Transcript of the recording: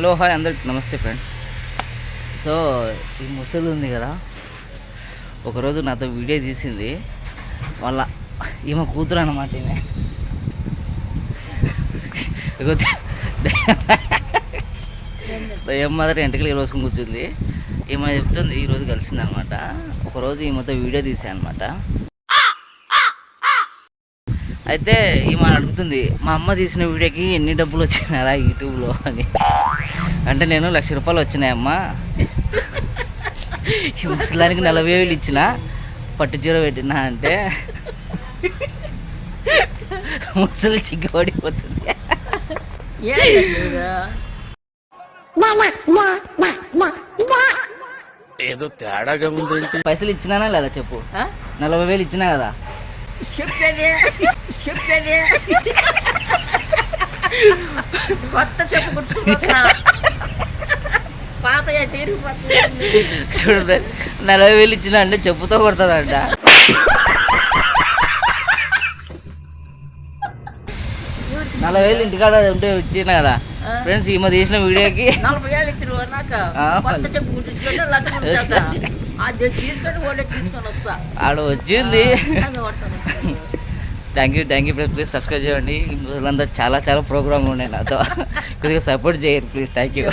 Hello hi అందరికి నమస్తే friends. So ఈ ముసలి ఉంది కదా. ఒకరోజు నాతో వీడియో తీసింది. వాళ్ళ ఈమె కూతురు అన్నమాట ఈమె. దయ్యం మాదిరి ఎంటకలు రోజుకుని కూర్చుంది. ఈమె చెప్తుంది ఈరోజు కలిసింది అనమాట ఒకరోజు ఈమెతో వీడియో తీసాను అనమాట అయితే ఈమె అడుగుతుంది మా అమ్మ తీసిన వీడియోకి ఎన్ని డబ్బులు వచ్చినారా యూట్యూబ్లో? అని. అంటే నేను లక్ష రూపాయలు వచ్చినాయమ్మా. ఈ ముసలానికి నలభై వేలు ఇచ్చిన పట్టు చీర పెట్టినా అంటే ముసలి చిగ్గుపడిపోతుంది ఏదో తేడాగా ఉందేంటి. పైసలు ఇచ్చినానా లేదా చెప్పు? నలభై వేలు ఇచ్చినా కదా? చెప్పేది. చెప్పేది. కొత్త చెప్పు కుట్టుకుంటున్నా పాత తీరిపోతుంది చూడు friend, నలభై వేలు ఇచ్చినా అంటే చెప్పుతో కొడుతుందంట. నలభై వేలు ఇంటికాడ ఉంటే ఇచ్చిన కదా. ఫ్రెండ్స్ ఈమె తీసిన వీడియోకి. నలభై ఏళ్ళు ఇచ్చిన కొత్త చెప్పు కుట్టించుకుంటే తీసుకొని తీసుకొని వస్తా. ఆడ వచ్చింది. Thank you thank you please please subscribe చేయండి. ఈ రోజులంతా చాలా చాలా ప్రోగ్రామ్ ఉన్నాయి నాతో. కొద్దిగా సపోర్ట్ చేయండి ప్లీజ్ థ్యాంక్ యూ